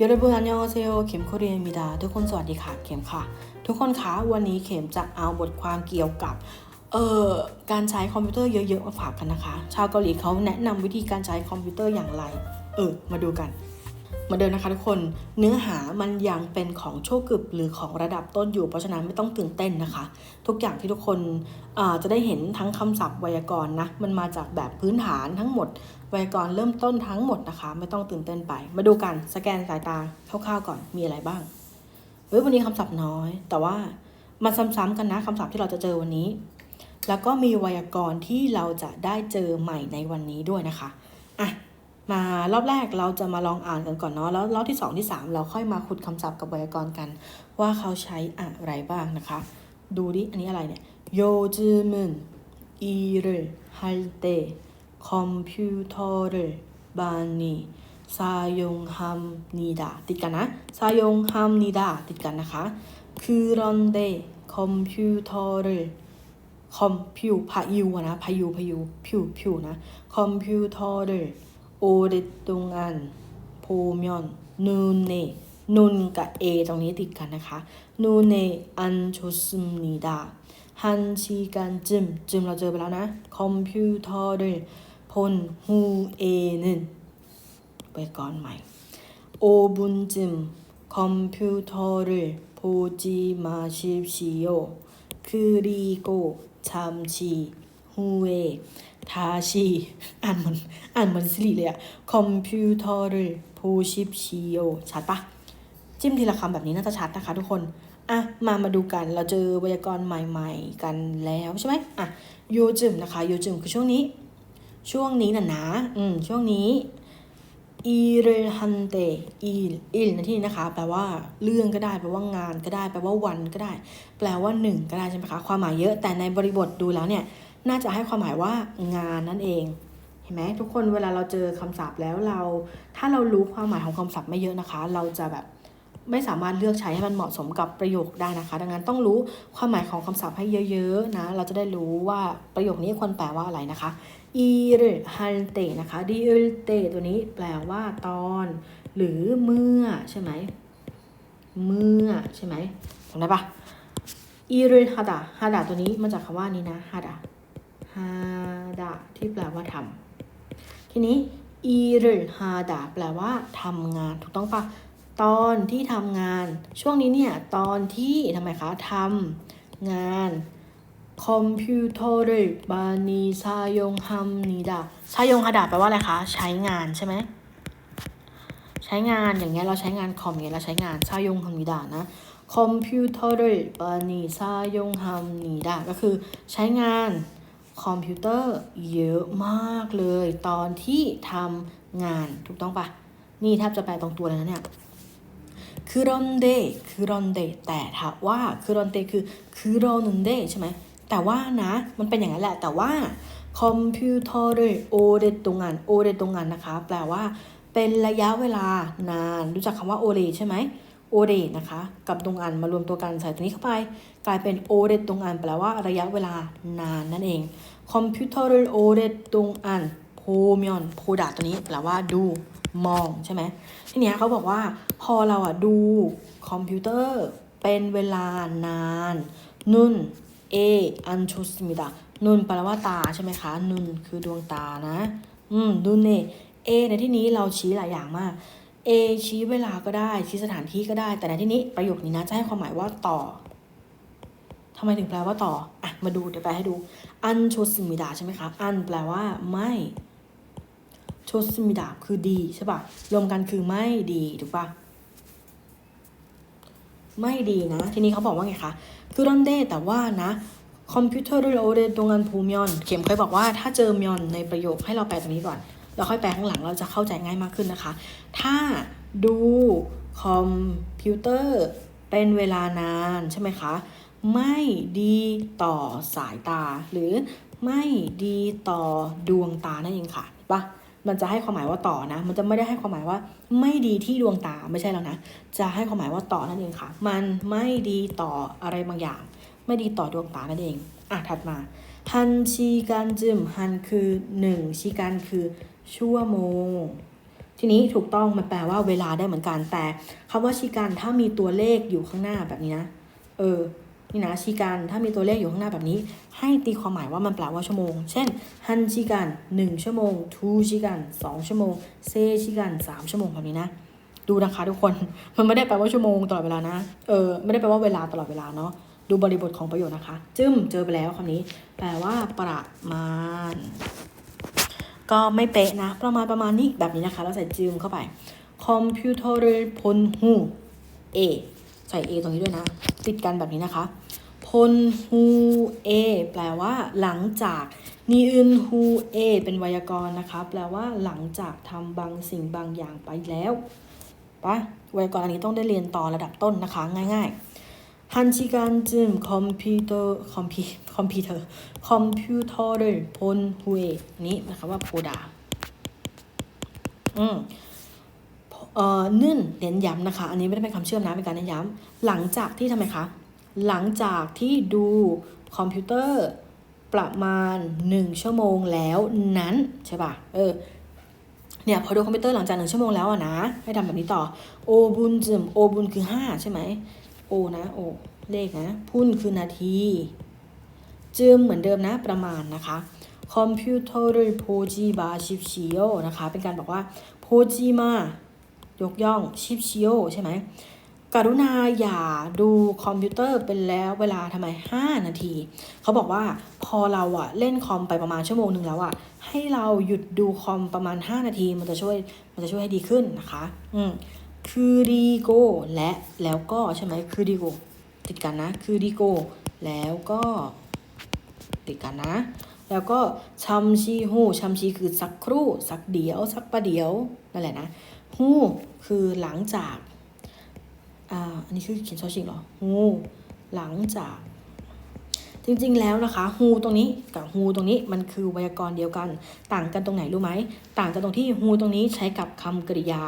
여러분 안녕하세요เข็มโคเรียนมิดาทุกคนสวัสดีค่ะเข็มค่ะ ทุกคนคะวันนี้เข็มจะเอาบทความเกี่ยวกับเอ่อการใช้คอมพิวเตอร์เยอะๆมาฝากกันนะคะ ชาวเกาหลีเขาแนะนำวิธีการใช้คอมพิวเตอร์อย่างไร เออ มาดูกัน เห มือนเดิมนะคะทุกคนเนื้อหามันยังเป็นของโชกึบหรือของระดับต้นอยู่ เพราะฉะนั้นไม่ต้องตื่นเต้นนะคะ ทุกอย่างที่ทุกคนจะได้เห็นทั้งคำศัพท์ไวยากรณ์นะมันมาจากแบบพื้นฐานทั้งหมด ไวยากรณ์เริ่มต้นทั้งหมดนะคะ ไม่ต้องตื่นเต้นไป มาดูกันสแกนสายตาคร่าวๆก่อนมีอะไรบ้างเฮ้ยวันนี้คำศัพท์น้อย แต่ว่ามาซ้ำๆกันนะคำศัพท์ที่เราจะเจอวันนี้ แล้วก็มีไวยากรณ์ที่เราจะได้เจอใหม่ในวันนี้ด้วยนะคะอะ มารอบแรกเราจะมาลองอ่านกันก่อนเนาะแล้วรอบที่ 2 ที่ 3 เราค่อยมาขุดคำศัพท์กับไวยากรณ์กัน ว่าเขาใช้อะไรบ้างนะคะ ดูดิ อันนี้อะไรเนี่ยโยจูมึนอีเรฮัลเตคอมพิวเตอร์บานีซายงฮัมนีดาติดกันนะซายงฮัมนีดาติดกันนะคะคือรอนเดคอมพิวเตอร์คอมพิวพายูนะพายูพายูพิวพิวนะคอมพิวเตอร์ 오랫동안 보면 눈에 눈กับ A ตรงนี้ติดกันนะคะ 눈에 안 좋습니다. 한 시간쯤 쯤เราเจอไปแล้วนะ 컴퓨터를 본 후에는 ไปก่อนใหม่ 5분쯤 컴퓨터를 보지 마십시오. 그리고 잠시 ฮูเอทาชีอ่านเหมือนอ่านเหมือนสิริเลยอะคอมพิวเตอร์พูชิปชิโอชัดปะจิ้มทีละคำแบบนี้น่าจะชัดนะคะทุกคนอะมามาดูกันเราเจอไวยากรณ์ใหม่ๆ กันแล้วใช่ไหมอะโยจึมนะคะโยจึมคือช่วงนี้ ช่วงนี้น่ะนะอืมช่วงนี้อีเรฮันเตอีอีลนะที่นะคะ แปลว่าเรื่องก็ได้ แปลว่างานก็ได้ แปลว่าวันก็ได้ แปลว่าหนึ่งก็ได้ใช่ไหมคะ ความหมายเยอะแต่ในบริบทดูแล้วเนี่ย น่าจะให้ความหมายว่างานนั่นเอง เห็นไหมทุกคนเวลาเราเจอคำศัพท์แล้วเรา ถ้าเรารู้ความหมายของคำศัพท์ไม่เยอะนะคะ เราจะแบบไม่สามารถเลือกใช้ให้มันเหมาะสมกับประโยคได้นะคะ ดังนั้นต้องรู้ความหมายของคำศัพท์ให้เยอะๆนะ เราจะได้รู้ว่าประโยคนี้ควรแปลว่าอะไรนะคะอีรฮันเตนะคะดีเอลเตตัวนี้แปลว่าตอน หรือเมื่อใช่ไหมเมื่อใช่ไหมจำได้ปะอีรฮัดาฮัดาตัวนี้มาจากคำว่านี้นะฮัดา ฮาดาที่แปลว่าทำทีนี้อีรฮาดาแปลว่าทำงานถูกต้องปะตอนที่ทำงาน ช่วงนี้เนี่ย ตอนที่ทำไมคะทำงานคอมพิวเตอร์บานีซายงฮัมนีดาซายงฮาดาแปลว่าอะไรคะ ใช้งานใช่ไหมใช้งานอย่างเงี้ยเราใช้งานคอมอย่างเงี้ยเราใช้งานซายงฮัมนีดานะคอมพิวเตอร์บานีซายงฮัมนีดาก็คือใช้งาน คอมพิวเตอร์เยอะมากเลย ตอนที่ทำงานถูกต้องปะนี่แทบจะแปลตรงตัวเลยนะเนี่ยคือรอนเดคือรอนเดแต่ถ้าว่าคือรอนเดคือคือรอนุนเดใช่ไหมแต่ว่านะ มันเป็นอย่างนั้นแหละ แต่ว่าคอมพิวเตอร์โอเดตรงงานโอเดตรงงานนะคะ แปลว่าเป็นระยะเวลานาน รู้จักคำว่าโอเดใช่ไหม โอเดนะคะ กับตรงอันมารวมตัวกันใส่ตัวนี้เข้าไป กลายเป็นโอเดตรงอันแปลว่าระยะเวลานานนั่นเองคอมพิวเตอร์โอเรตรงอันโพมิอนโพดาตัวนี้แปลว่าดูมองใช่ไหมทีนี้เขาบอกว่าพอเราอะดูคอมพิวเตอร์เป็นเวลานานนุนเออันชุสมิดานุนแปลว่าตาใช่ไหมคะนุนคือดวงตานะ อืมนุนเนเอในที่นี้เราชี้หลายอย่างมาก A ชี้เวลาก็ได้ ชี้สถานที่ก็ได้ แต่ในที่นี้ประโยคนี้นะจะให้ความหมายว่าต่อทำไมถึงแปลว่าต่อ อะ มาดูเดี๋ยวแปลให้ดูอันโชสมิดาใช่ไหมคะ อันแปลว่าไม่โชสมิดาคือดีใช่ปะรวมกันคือไม่ดีถูกปะไม่ดีนะ ทีนี้เขาบอกว่าไงคะคือรอนเดแต่ว่านะคอมพิวเตอร์โอเรตรงกันพูมยอน เข็มเคยบอกว่าถ้าเจอมยอนในประโยคให้เราแปลตรงนี้ก่อน แล้วค่อยแปลข้างหลังเราจะเข้าใจง่ายมากขึ้นนะคะ ถ้าดูคอมพิวเตอร์เป็นเวลานานใช่ไหมคะ ไม่ดีต่อสายตา หรือไม่ดีต่อดวงตานั่นเองค่ะปะมันจะให้ความหมายว่าต่อนะ มันจะไม่ได้ให้ความหมายว่า ไม่ดีที่ดวงตาไม่ใช่แล้วนะ จะให้ความหมายว่าต่อนั่นเองค่ะ มันไม่ดีต่ออะไรบางอย่าง ไม่ดีต่อดวงตานั่นเอง อะถัดมา ฮันชีการจึมฮันคือหนึ่งชีการคือชั่วโมง ทีนี้ถูกต้องมันแปลว่าเวลาได้เหมือนกันแต่คำว่าชิกันถ้ามีตัวเลขอยู่ข้างหน้าแบบนี้นะ เออนี่นะชิกันถ้ามีตัวเลขอยู่ข้างหน้าแบบนี้ ให้ตีความหมายว่ามันแปลว่าชั่วโมง เช่นฮันชิกันหนึ่งชั่วโมงทูชิกันสองชั่วโมงเซชิกันสามชั่วโมงแบบนี้นะดูนะคะทุกคนมันไม่ได้แปลว่าชั่วโมงตลอดเวลานะเออไม่ได้แปลว่าเวลาตลอดเวลาเนาะ ดูบริบทของประโยคนะคะ จึ้มเจอไปแล้วคำนี้ แปลว่าประมาณ ก็ไม่เป๊ะนะ ประมาณประมาณนี้แบบนี้นะคะแล้วใส่จึมเข้าไปคอมพิวเตอร์พลหู A ใส่ A ตรงนี้ด้วยนะ ติดกันแบบนี้นะคะพลฮูเอแปลว่า หลังจากนีอึนฮูเอเป็นไวยากรณ์นะคะ แปลว่าหลังจากทำบางสิ่งบางอย่างไปแล้วปะไวยากรณ์อันนี้ต้องได้เรียนต่อระดับต้นนะคะ ง่าย ๆ 한 시간쯤 컴퓨터 컴퓨 컴퓨터 컴퓨터를 본 후에 นี้นะคะว่า 보다 อืมเอ่อนึ่นเน้นย้ำนะคะ อันนี้ไม่ได้เป็นคำเชื่อมนะเป็นการเน้นย้ำหลังจากที่ทำไมคะ หลังจากที่ดูคอมพิวเตอร์ประมาณ 1 ชั่วโมงแล้วนั้นใช่ป่ะ เออ เนี่ยพอดูคอมพิวเตอร์หลังจากหนึ่งชั่วโมงแล้วอะนะ ให้ทำแบบนี้ต่อ โอบุญจึมโอบุญคือ 5 ใช่ไหม โอนะโอเลขนะพุ่นคือนาทีจึมเหมือนเดิมนะประมาณนะคะคอมพิวเตอร์โพจิบาชิปชิโอนะคะเป็นการบอกว่าโพจิมายกย่องชิปชิโอใช่ไหมกรุณาอย่าดูคอมพิวเตอร์เป็นแล้วเวลาทำไม 5 นาที เขาบอกว่าพอเราอะเล่นคอมไปประมาณชั่วโมงหนึ่งแล้วอะให้เราหยุดดูคอมประมาณ 5 นาทีมันจะช่วยมันจะช่วยให้ดีขึ้นนะคะ อืม คือดีโกและแล้วก็ใช่ไหมคือดีโกติดกันนะ คือดีโกแล้วก็ ติดกันนะ แล้วก็ชัมชีฮูชัมชีคือสักครู่ สักเดียว สักประเดียวนั่นแหละนะฮูคือหลังจากอ่าอันนี้คือเขียนชอชิงเหรอฮูหลังจาก จริงๆแล้วนะคะฮูตรงนี้กับฮูตรงนี้มันคือไวยากรณ์เดียวกัน ต่างกันตรงไหนรู้ไหมต่างกันตรงที่ฮูตรงนี้ใช้กับคำกริยา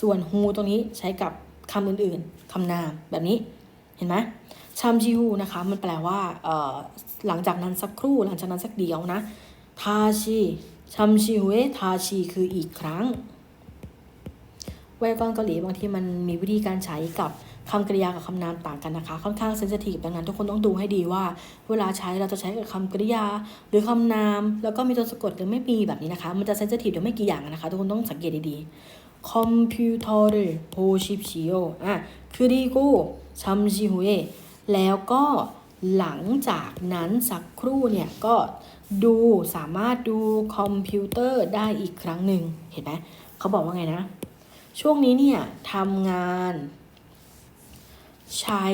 ส่วนฮูตรงนี้ใช้กับคำอื่นๆคำนามแบบนี้เห็นไหมชัมชิฮูนะคะมันแปลว่าเอ่อหลังจากนั้นสักครู่หลังจากนั้นสักเดียวนะทาชิชัมชิฮุเอทาชิคืออีกครั้งไวยากรณ์เกาหลีบางทีมันมีวิธีการใช้กับคำกริยากับคำนามต่างกันนะคะ ค่อนข้างเซนซิทีฟดังนั้นทุกคนต้องดูให้ดีว่า เวลาใช้เราจะใช้กับคำกริยา หรือคำนาม แล้วก็มีตัวสะกดหรือไม่มีแบบนี้นะคะ มันจะเซนซิทีฟเดี๋ยวไม่กี่อย่างนะคะ ทุกคนต้องสังเกตดีๆ คอมพิวเตอร์โพชิปชิโออะคือดีกูชัมชิฮุเอแล้วก็หลังจากนั้นสักครู่เนี่ยก็ดูสามารถดูคอมพิวเตอร์ได้อีกครั้งหนึ่งเห็นไหมเขาบอกว่าไงนะ ช่วงนี้เนี่ยทำงาน ใช้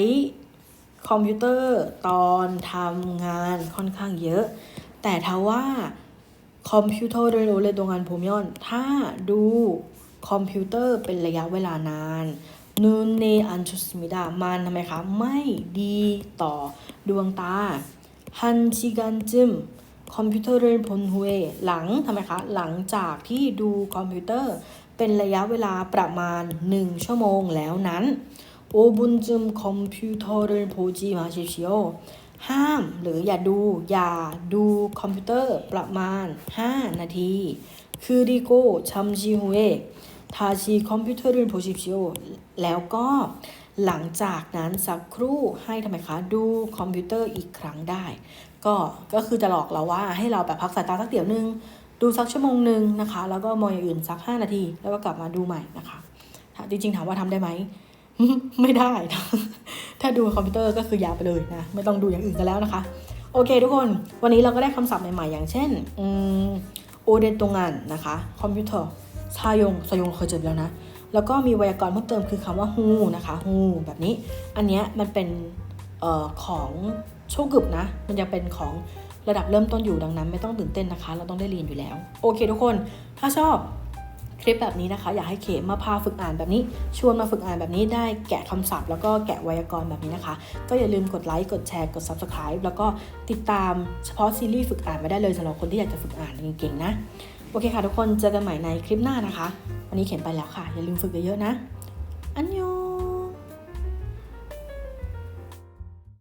คอมพิวเตอร์ตอนทำงานค่อนข้างเยอะ แต่ถ้าว่าคอมพิวเตอร์โดยโรเลตรงงานผมยอนถ้าดู คอมพิวเตอร์เป็นระยะเวลานานนูนเนอันชุสมิดามันทำไมคะ ไม่ดีต่อดวงตาฮันชิกันจึมคอมพิวเตอร์เรนพลฮุเอหลังทำไมคะหลังจากที่ดูคอมพิวเตอร์ เป็นระยะเวลาประมาณ 1 ชั่วโมงแล้วนั้นโอบุนจึมคอมพิวเตอร์เรนโพจิมาชิชิโอห้ามหรืออย่าดูอย่าดูคอมพิวเตอร์ประมาณ 5 นาทีคือดีโกชัมชิฮุเอ ทาชิคอมพิวเตอร์โพชิชิโอแล้วก็หลังจากนั้นสักครู่ให้ทำไมคะ ดูคอมพิวเตอร์อีกครั้งได้ ก็ก็คือจะหลอกเราว่าให้เราแบบพักสายตาสักเดี๋ยวนึง ดูสักชั่วโมงหนึ่งนะคะ แล้วก็มองอย่างอื่นสัก 5 นาที แล้วก็กลับมาดูใหม่นะคะจริงๆถามว่าทำได้ไหมไม่ได้นะถ้าดูคอมพิวเตอร์ก็คือยาวไปเลยนะ ไม่ต้องดูอย่างอื่นกันแล้วนะคะ โอเคทุกคน วันนี้เราก็ได้คำศัพท์ใหม่ๆ อย่างเช่นโอเดตรงานนะคะ คอมพิวเตอร์ ซายงซายงเคยเจอแล้วนะ แล้วก็มีไวยากรณ์เพิ่มเติมคือคำว่าฮูนะคะฮูแบบนี้ อันเนี้ยมันเป็นออของโชกุบนะ มันยังเป็นของระดับเริ่มต้นอยู่ดังนั้น ไม่ต้องตื่นเต้นนะคะ เราต้องได้เรียนอยู่แล้ว โอเคทุกคน ถ้าชอบคลิปแบบนี้นะคะ อยากให้เขมมาพาฝึกอ่านแบบนี้ ชวนมาฝึกอ่านแบบนี้ได้แกะคำศัพท์ แล้วก็แกะไวยากรณ์แบบนี้นะคะ ก็อย่าลืมกดไลค์กดแชร์กด subscribe แล้วก็ติดตามเฉพาะซีรีส์ฝึกอ่านไว้ได้เลยสำหรับคนที่อยากจะฝึกอ่านเก่งๆนะ โอเคค่ะทุกคนเจอกันใหม่ในคลิปหน้านะคะ วันนี้เขียนไปแล้วค่ะ อย่าลืมฝึกเยอะๆนะ อันยอง